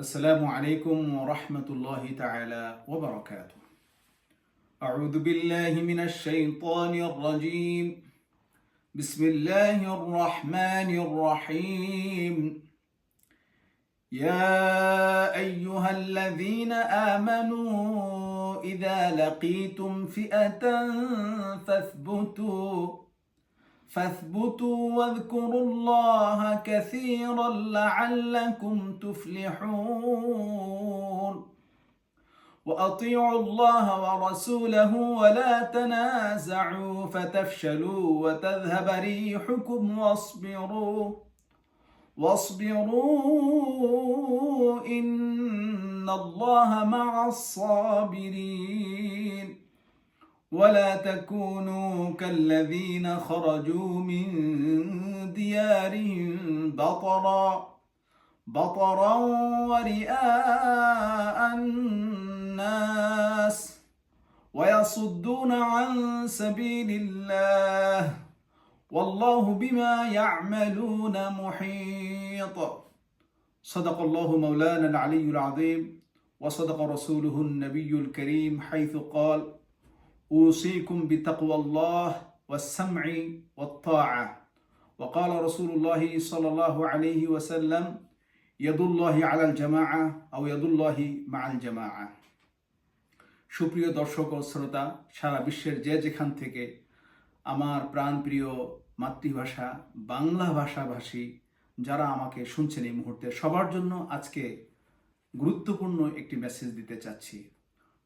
السلام عليكم ورحمة الله تعالى وبركاته. أعوذ بالله من الشيطان الرجيم. بسم الله الرحمن الرحيم. يا أيها الذين آمنوا إذا لقيتم فئة فاثبتوا فاثبتوا واذكروا الله كثيرا لعلكم تفلحون. وأطيعوا الله ورسوله ولا تنازعوا فتفشلوا وتذهب ريحكم واصبروا. واصبروا إن الله مع الصابرين. ولا تكونوا كالذين خرجوا من ديارهم بطرا بطرا ورئاء الناس ويصدون عن سبيل الله والله بما يعملون محيط. صدق الله مولانا العلي العظيم وصدق رسوله النبي الكريم حيث قال أوصيكم بتقوى الله والسمع والطاعة وقال رسول الله صلى الله عليه وسلم يد الله على الجماعة أو يد الله مع الجماعة সুপ্রিয় দর্শক ও শ্রোতা সারা বিশ্বের যে যেখান থেকে আমার প্রাণপ্রিয় মাতৃভাষা বাংলা ভাষাভাষী যারা আমাকে শুনছেন এই মুহূর্তে সবার জন্য আজকে গুরুত্বপূর্ণ একটি মেসেজ দিতে চাচ্ছি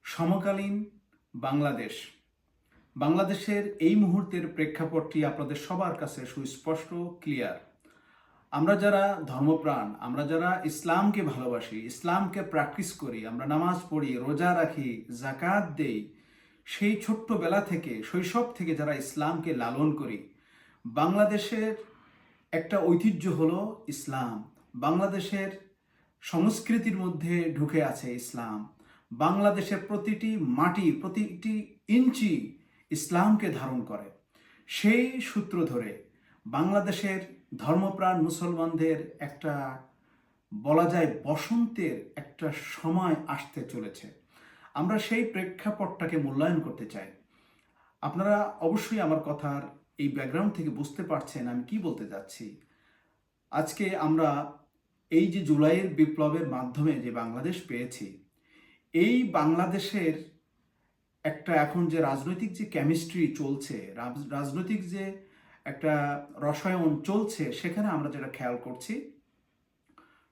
সমকালীন বাংলাদেশ বাংলাদেশের এই মুহূর্তের প্রেক্ষাপটটি আপনাদের সবার কাছে সুস্পষ্ট ক্লিয়ার আমরা যারা ধর্মপ্রাণ, আমরা যারা ইসলামকে ভালোবাসি, ইসলামকে প্র্যাকটিস করি, আমরা নামাজ পড়ি, রোজা রাখি জাকাত দেই, সেই ছোট্টবেলা থেকে, শৈশব থেকে যারা ইসলামকে লালন করি, বাংলাদেশের একটা ঐতিহ্য হলো ইসলাম। বাংলাদেশের সংস্কৃতির মধ্যে ঢুকে আছে ইসলাম। বাংলাদেশের প্রতিটি মাটি, প্রতিটি ইঞ্চি ইসলামকে ধারণ করে। সেই সূত্র ধরে বাংলাদেশের ধর্মপ্রাণ মুসলমানদের একটা বলা যায় বসন্তের একটা সময় আসতে চলেছে। আমরা সেই প্রেক্ষাপটটাকে মূল্যায়ন করতে চাই। আপনারা অবশ্যই আমার কথার এই ব্যাকগ্রাউন্ড থেকে বুঝতে পারছেন আমি কি বলতে যাচ্ছি। আজকে আমরা এই যে জুলাইয়ের বিপ্লবের মাধ্যমে যে বাংলাদেশ পেয়েছি, এই বাংলাদেশের একটা এখন যে রাজনৈতিক যে কেমিস্ট্রি চলছে রাজনৈতিক যে একটা রসায়ন চলছে, সেখানে আমরা যেটা খেয়াল করছি,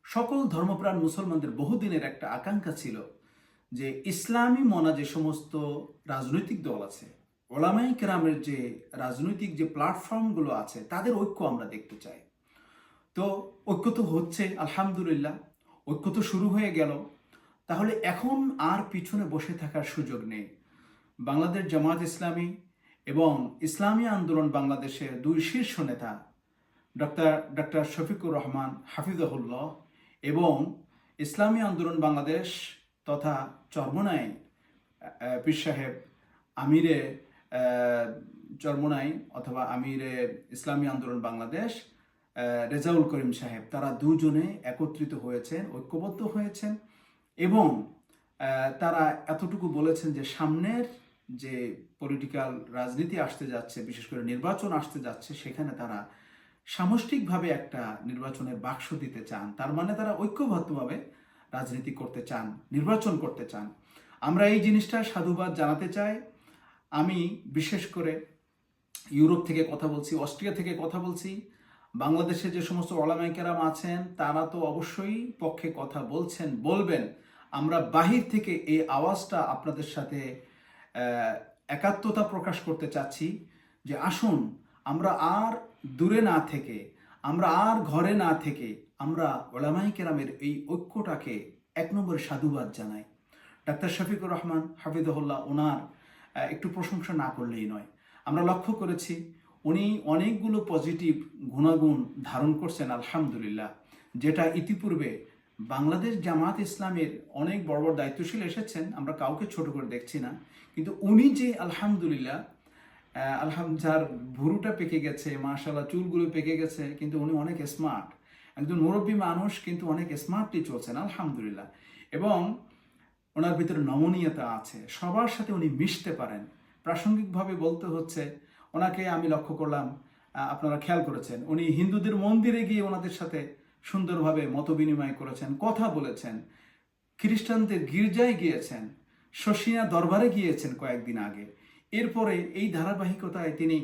সকল ধর্মপ্রাণ মুসলমানদের বহুদিনের একটা আকাঙ্ক্ষা ছিল যে ইসলামী মনা যে সমস্ত রাজনৈতিক দল আছে ওলামাই কেরামের যে রাজনৈতিক যে প্ল্যাটফর্মগুলো আছে, তাদের ঐক্য আমরা দেখতে চাই। তো ঐক্য তো হচ্ছে, আলহামদুলিল্লাহ, ঐক্য তো শুরু হয়ে গেল। তাহলে এখন আর পিছনে বসে থাকার সুযোগ নেই। বাংলাদেশ জামাত ইসলামী এবং ইসলামী আন্দোলন বাংলাদেশের দুই শীর্ষ নেতা, ডক্টর ডক্টর শফিকুর রহমান হাফিজহুল্লাহ এবং ইসলামী আন্দোলন বাংলাদেশ তথা চরমনাই পীর সাহেব আমিরে চরমনাই অথবা আমিরে ইসলামী আন্দোলন বাংলাদেশ রেজাউল করিম সাহেব, তারা দুজনে একত্রিত হয়েছেন, ঐক্যবদ্ধ হয়েছেন এবং তারা এতটুকু বলেছেন যে সামনের যে পলিটিক্যাল রাজনীতি আসতে যাচ্ছে, বিশেষ করে নির্বাচন আসতে যাচ্ছে, সেখানে তারা সামষ্টিকভাবে একটা নির্বাচনের বাক্স দিতে চান। তার মানে তারা ঐক্যবদ্ধভাবে রাজনীতি করতে চান, নির্বাচন করতে চান। আমরা এই জিনিসটা সাধুবাদ জানাতে চাই। আমি বিশেষ করে ইউরোপ থেকে কথা বলছি, অস্ট্রিয়া থেকে কথা বলছি। বাংলাদেশে যে সমস্ত ওলামাইকেরাম আছেন, তারা তো অবশ্যই পক্ষে কথা বলছেন, বলবেন। আমরা বাহির থেকে এই আওয়াজটা আপনাদের সাথে একাত্মতা প্রকাশ করতে চাচ্ছি যে আসুন, আমরা আর দূরে না থেকে, আমরা আর ঘরে না থেকে, আমরা ওলামাই কেরামের এই ঐক্যটাকে এক নম্বরে সাধুবাদ জানাই। ডাক্তার শফিকুর রহমান হাফিদুল্লাহ ওনার একটু প্রশংসা না করলেই নয়। আমরা লক্ষ্য করেছি, উনি অনেকগুলো পজিটিভ গুণাগুণ ধারণ করছেন, আলহামদুলিল্লাহ, যেটা ইতিপূর্বে বাংলাদেশ জামাত ইসলামের অনেক বড় বড় দায়িত্বশীল এসেছেন, আমরা কাউকে ছোট করে দেখছি না। কিন্তু উনি যে আলহামদুলিল্লাহ আলহাম, যার ভুরুটা পেকে গেছে মাশাল্লাহ চুলগুলো পেকে গেছে, কিন্তু উনি অনেক স্মার্ট একজন মুরব্বী মানুষ, কিন্তু অনেক স্মার্টলি চলছেন, আলহামদুলিল্লাহ। এবং ওনার ভিতরে নমনীয়তা আছে, সবার সাথে উনি মিশতে পারেন। প্রাসঙ্গিকভাবে বলতে হচ্ছে, ওনাকে আমি লক্ষ্য করলাম আপনারা খেয়াল করেছেন, উনি হিন্দুদের মন্দিরে গিয়ে ওনাদের সাথে সুন্দরভাবে মত বিনিময় করেছেন, কথা বলেছেন। খ্রিস্টানদের গির্জায় গিয়েছেন, শশিনা দরবারে গিয়েছেন কয়েকদিন আগে। এরপরে এই ধারাবাহিকতায় তিনি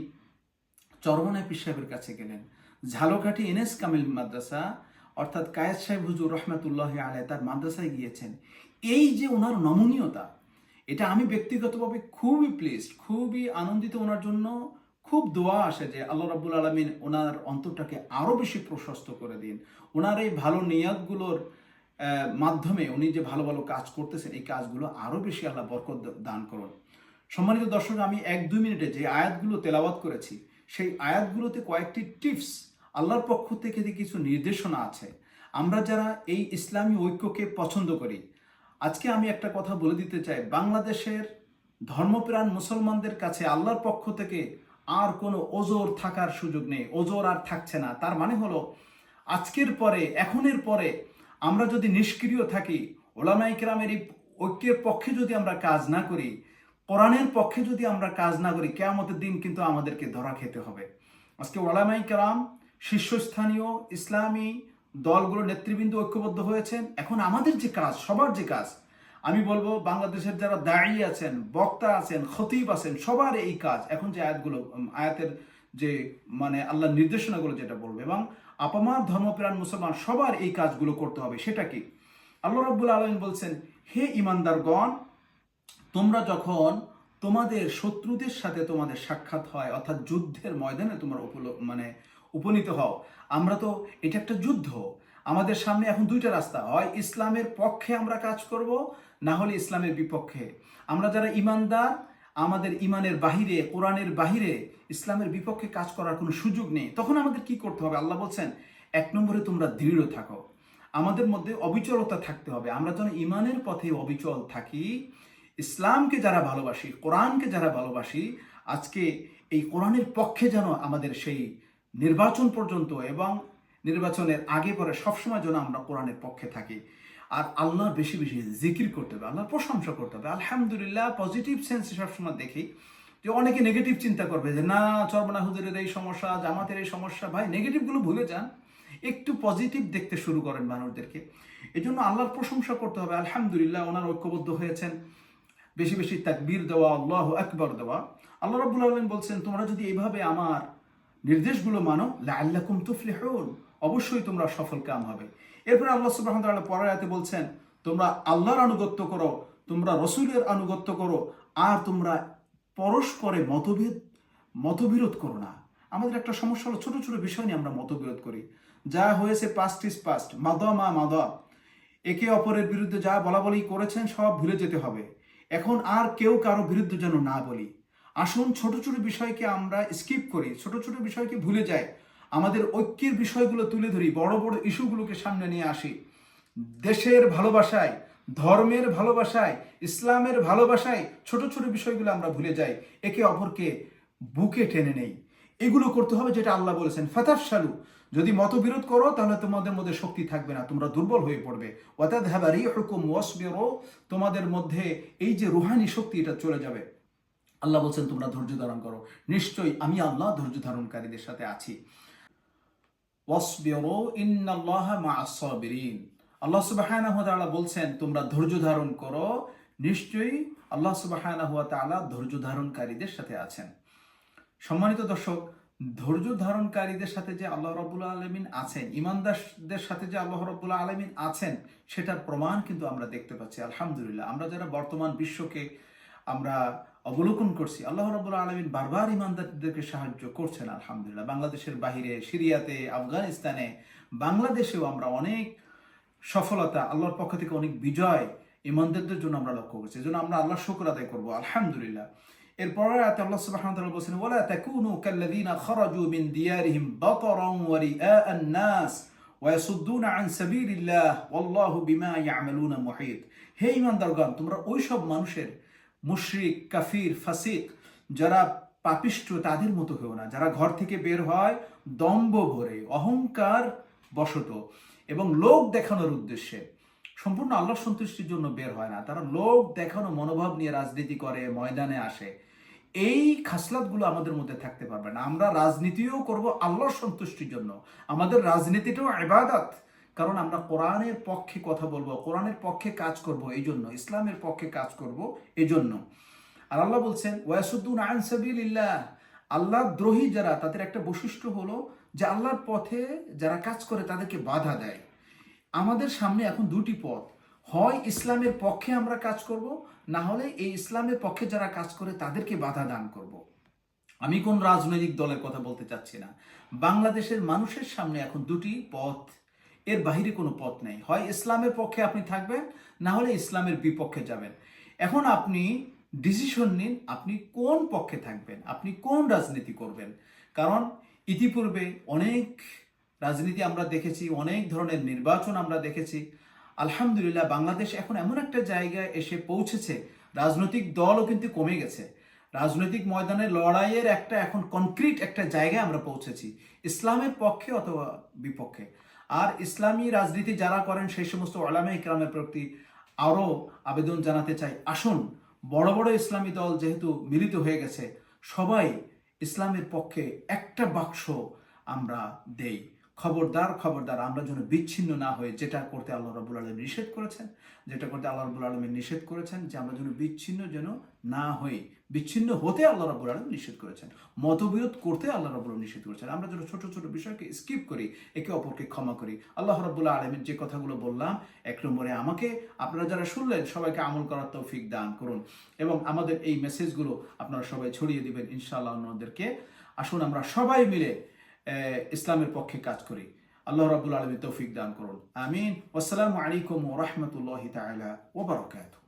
চরমনায় পীর সাহেবের কাছে গেলেন। ঝালকাঠি এনএস কামিল মাদ্রাসা, অর্থাৎ কায়েদ সাহেব হুজুর রহমাতুল্লাহ আলাই তার মাদ্রাসায় গিয়েছেন। এই যে ওনার নমনীয়তা, এটা আমি ব্যক্তিগতভাবে খুবই প্লেসড খুবই আনন্দিত ওনার জন্য। খুব দোয়া আসে যে আল্লাহ রাব্বুল আলমিন ওনার অন্তরটাকে আরও বেশি প্রশস্ত করে দিন। ওনার এই ভালো নিয়াতগুলোর মাধ্যমে উনি যে ভালো ভালো কাজ করতেছেন, এই কাজগুলো আরও বেশি আল্লাহ বরকত দান করুন। সম্মানিত দর্শক, আমি এক দুই মিনিটে যে আয়াতগুলো তেলাওয়াত করেছি, সেই আয়াতগুলোতে কয়েকটি টিপস আল্লাহর পক্ষ থেকে কিছু নির্দেশনা আছে, আমরা যারা এই ইসলামী ঐক্যকে পছন্দ করি, আজকে আমি একটা কথা বলে দিতে চাই। বাংলাদেশের ধর্মপ্রাণ মুসলমানদের কাছে আল্লাহর পক্ষ থেকে আর কোনো ওজোর থাকার সুযোগ নেই, ওজোর আর থাকছে না। তার মানে হলো, আজকের পরে, এখনের পরে আমরা যদি নিষ্ক্রিয় থাকি ওলামাই এই ঐক্যের পক্ষে যদি আমরা কাজ না করি, কোরআনের পক্ষে যদি আমরা কাজ না করি, কেয়ামতের দিন কিন্তু আমাদেরকে ধরা খেতে হবে। আজকে ওলামাই কেরাম শীর্ষস্থানীয় ইসলামী দলগুলো নেতৃবৃন্দ ঐক্যবদ্ধ হয়েছেন। এখন আমাদের যে কাজ, সবার যে কাজ আমি বলব, বাংলাদেশের যারা দাঁড়িয়ে আছেন, বক্তা আছেন, খতিব আছেন, সবার এই কাজ, এখন যে আয়াতগুলো আয়াতের যে মানে আল্লাহর নির্দেশনাগুলো যেটা বলবে, এবং আপামার ধর্মপ্রাণ মুসলমান সবার এই কাজগুলো করতে হবে, সেটা কি? আল্লাহ রাব্বুল আলমিন বলছেন, হে ইমানদারগণ তোমরা যখন তোমাদের শত্রুদের সাথে তোমাদের সাক্ষাৎ হয়, অর্থাৎ যুদ্ধের ময়দানে তোমরা মানে উপনীত হও, আমরা তো, এটা একটা যুদ্ধ আমাদের সামনে এখন দুইটা রাস্তা। হয় ইসলামের পক্ষে আমরা কাজ করব, না হলে ইসলামের বিপক্ষে। আমরা যারা ইমানদার, আমাদের ইমানের বাহিরে, কোরআনের বাহিরে ইসলামের বিপক্ষে কাজ করার কোনো সুযোগ নেই। তখন আমাদের কি করতে হবে? আল্লাহ বলছেন, এক নম্বরে তোমরা দৃঢ় থাকো। আমাদের মধ্যে অবিচলতা থাকতে হবে। আমরা যেন ইমানের পথে অবিচল থাকি। ইসলামকে যারা ভালোবাসি, কোরআনকে যারা ভালোবাসি, আজকে এই কোরআনের পক্ষে যেন আমাদের সেই নির্বাচন পর্যন্ত এবং নির্বাচনের আগে পরে সবসময় যেন আমরা কোরআনের পক্ষে থাকি। আর আল্লাহর বেশি বেশি জিকির করতে হবে, আল্লাহর প্রশংসা করতে হবে। আলহামদুলিল্লাহ পজিটিভ সেন্সে সবসময় দেখি যে অনেকে নেগেটিভ চিন্তা করবে যে, না চরমনা হুজুরের এই সমস্যা, জামাতের এই সমস্যা। ভাই নেগেটিভগুলো ভুলে যান। একটু পজিটিভ দেখতে শুরু করেন মানুষদেরকে। এই জন্য আল্লাহর প্রশংসা করতে হবে। আলহামদুলিল্লাহ, ওনার ঐক্যবদ্ধ হয়েছেন। বেশি বেশি তাকবীর দেওয়া, আল্লাহ আকবর দেওয়া। আল্লাহ রাব্বুল আলামিন বলছেন, তোমরা যদি এইভাবে আমার নির্দেশগুলো মানো, লাআল্লাকুম তুফলিহুন। অবশ্যই তোমরা সফল কাম হবে। এরপরে আল্লাহ তাআলা পরের আয়াতে বলছেন, তোমরা আল্লাহর আনুগত্য করো, তোমরা রসুলের আনুগত্য করো, আর তোমরা পরস্পরে মতভেদ, মতবিরোধ করো না। আমাদের একটা সমস্যা হলো ছোট ছোট বিষয় নিয়ে আমরা মতবিরোধ করি। যা হয়েছে পাস্ট ইজ পাস্ট মাদা মা মাদা। একে অপরের বিরুদ্ধে যা বলা বলি করেছেন সব ভুলে যেতে হবে। এখন আর কেউ কারও বিরুদ্ধে যেন না বলি। আসুন ছোট ছোট বিষয়কে আমরা স্কিপ করি, ছোট ছোট বিষয়কে ভুলে যাই। আমাদের ঐক্যের বিষয়গুলো তুলে ধরি, বড় বড় ইস্যুগুলোকে সামনে নিয়ে আসি। দেশের ভালোবাসায়, ধর্মের ভালোবাসায়, ইসলামের ভালোবাসায় ছোট ছোট বিষয়গুলো আমরা ভুলে যাই। একে অপরকে বুকে টেনে নেই। এগুলো করতে হবে যেটা আল্লাহ বলেছেন ফাতাফ শালু যদি মতবিরোধ করো, তাহলে তোমাদের মধ্যে শক্তি থাকবে না, তোমরা দুর্বল হয়ে পড়বে। অর্থাৎ হ্যাবারি হুকুম ওয়াসবেরো, তোমাদের মধ্যে এই যে রুহানি শক্তি, এটা চলে যাবে। আল্লাহ বলছেন, তোমরা ধৈর্য ধারণ করো। নিশ্চয়ই আমি আল্লাহ ধৈর্য ধারণকারীদের সাথে আছি। ওয়াসবিরু ইন্নাল্লাহা মা'আস সাবিরিন আল্লাহ সুবহানাহু ওয়া তাআলা বলছেন, তোমরা ধৈর্য ধারণ করো। নিশ্চয়ই আল্লাহ সুবহানাহু ওয়া ধৈর্য ধারণকারীদের সাথে আছেন। সম্মানিত দর্শক, ধৈর্য ধারণকারীদের সাথে যে আল্লাহ রব্বুল আলমিন আছেন, ইমানদারদের সাথে যে আল্লাহ রব্বুল আলমিন আছেন, সেটার প্রমাণ কিন্তু আমরা দেখতে পাচ্ছি। আলহামদুলিল্লাহ, আমরা যারা বর্তমান বিশ্বকে আমরা অবলোকন করছি। আল্লাহ রব্বুল আলমিন বারবার ইমানদারদেরকে সাহায্য করছেন, আলহামদুলিল্লাহ। বাংলাদেশের বাহিরে, সিরিয়াতে, আফগানিস্তানে, বাংলাদেশেও আমরা অনেক সফলতা, আল্লাহর পক্ষ থেকে অনেক বিজয় ইমানদারদের জন্য আমরা লক্ষ্য করছি। এজন্য আমরা আল্লাহর শুকর আদায় করব, আলহামদুলিল্লাহ। এরপরে আল্লাহ সুবহানাহু ওয়া তাআলা বলেছেন, ওয়ালা তাকুনু কাল্লাযীনা খারাজু মিন দিয়ারিহিম নাস ওয়া ইয়াসুদ্দুনা আন সাবিলিল্লাহ, ওয়াল্লাহু বিমা ইয়ামালুনা মুহিত। হে ঈমানদারগণ, তোমরা ওই সব মানুষের মুশরিক, কাফির, ফাসিক, যারা পাপিষ্ঠ তাদের মতো হয়েও না। যারা ঘর থেকে বের হয় দম্ব ভরে, অহংকার বশত। এবং লোক দেখানোর উদ্দেশ্যে। সম্পূর্ণ আল্লাহ সন্তুষ্টির জন্য বের হয় না। তারা লোক দেখানো, মনোভাব নিয়ে রাজনীতি করে, ময়দানে আসে। এই খাসলাতগুলো আমাদের মধ্যে থাকতে পারবে না। আমরা রাজনীতিও করব আল্লাহর সন্তুষ্টির জন্য। আমাদের রাজনীতিটাও ইবাদত। কারণ আমরা কোরআনের পক্ষে কথা বলব, কোরআনের পক্ষে কাজ করব এই জন্য, ইসলামের পক্ষে কাজ করব এই জন্য। আর আল্লাহ বলছেন ওয়াসুদ্দুন আন সাবিলিল্লাহ। আল্লাহ দ্রোহী যারা, তাদের একটা বৈশিষ্ট্য হলো যে আল্লাহর পথে যারা কাজ করে তাদেরকে বাধা দেয়। আমাদের সামনে এখন দুটি পথ, হয় ইসলামের পক্ষে আমরা কাজ করব, না হলে এই ইসলামের পক্ষে যারা কাজ করে তাদেরকে বাধা দান করব। আমি কোন রাজনৈতিক দলের কথা বলতে চাচ্ছি না। বাংলাদেশের মানুষের সামনে এখন দুটি পথ এর বাহিরে কোনো পথ নেই। হয় ইসলামের পক্ষে আপনি থাকবেন, না হলে ইসলামের বিপক্ষে যাবেন। এখন আপনি ডিসিশন নিন, আপনি কোন পক্ষে থাকবেন, আপনি কোন রাজনীতি করবেন। কারণ ইতিপূর্বে অনেক রাজনীতি আমরা দেখেছি, অনেক ধরনের নির্বাচন আমরা দেখেছি। আলহামদুলিল্লাহ, বাংলাদেশ এখন এমন একটা জায়গায় এসে পৌঁছেছে, রাজনৈতিক দলও কিন্তু কমে গেছে। রাজনৈতিক ময়দানে লড়াইয়ের একটা এখন কনক্রিট একটা জায়গায় আমরা পৌঁছেছি, ইসলামের পক্ষে অথবা বিপক্ষে। আর ইসলামী রাজনীতি যারা করেন, সেই সমস্ত ওলামা ইকরামের প্রতি আরও আবেদন জানাতে চাই। আসুন, বড় বড় ইসলামী দল যেহেতু মিলিত হয়ে গেছে, সবাই ইসলামের পক্ষে একটা বাক্স আমরা দেই। খবরদার খবরদার, আমরা যেন বিচ্ছিন্ন না হয়ে যেটা করতে আল্লাহ রাবুল আলম নিষেধ করেছেন, যেটা করতে আল্লাহ রাবুল আলমের নিষেধ করেছেন, যে আমরা যেন বিচ্ছিন্ন যেন না হই। বিচ্ছিন্ন হতে আল্লাহ রাবুল আলম নিষেধ করেছেন। মতবিরোধ করতে আল্লাহ রাবুল আলম নিষেধ করেছেন। আমরা যেন ছোট ছোট বিষয়কে স্কিপ করি, একে অপরকে ক্ষমা করি। আল্লাহ রাবুল্লাহ আলমের যে কথাগুলো বললাম, এক নম্বরে আমাকে, আপনারা যারা শুনলেন, সবাইকে আমল করার তৌফিক দান করুন এবং আমাদের এই মেসেজগুলো আপনারা সবাই ছড়িয়ে দিবেন ইনশাআল্লাহ অন্যদেরকে। আসুন আমরা সবাই মিলে ইসলামের পক্ষে কাজ করি। আল্লাহ রাবুল আলমী তৌফিক দান করুন। আমিন। আসসালামু আলাইকুম ওরহমতুল্লাহ তালা ওবরাকাতু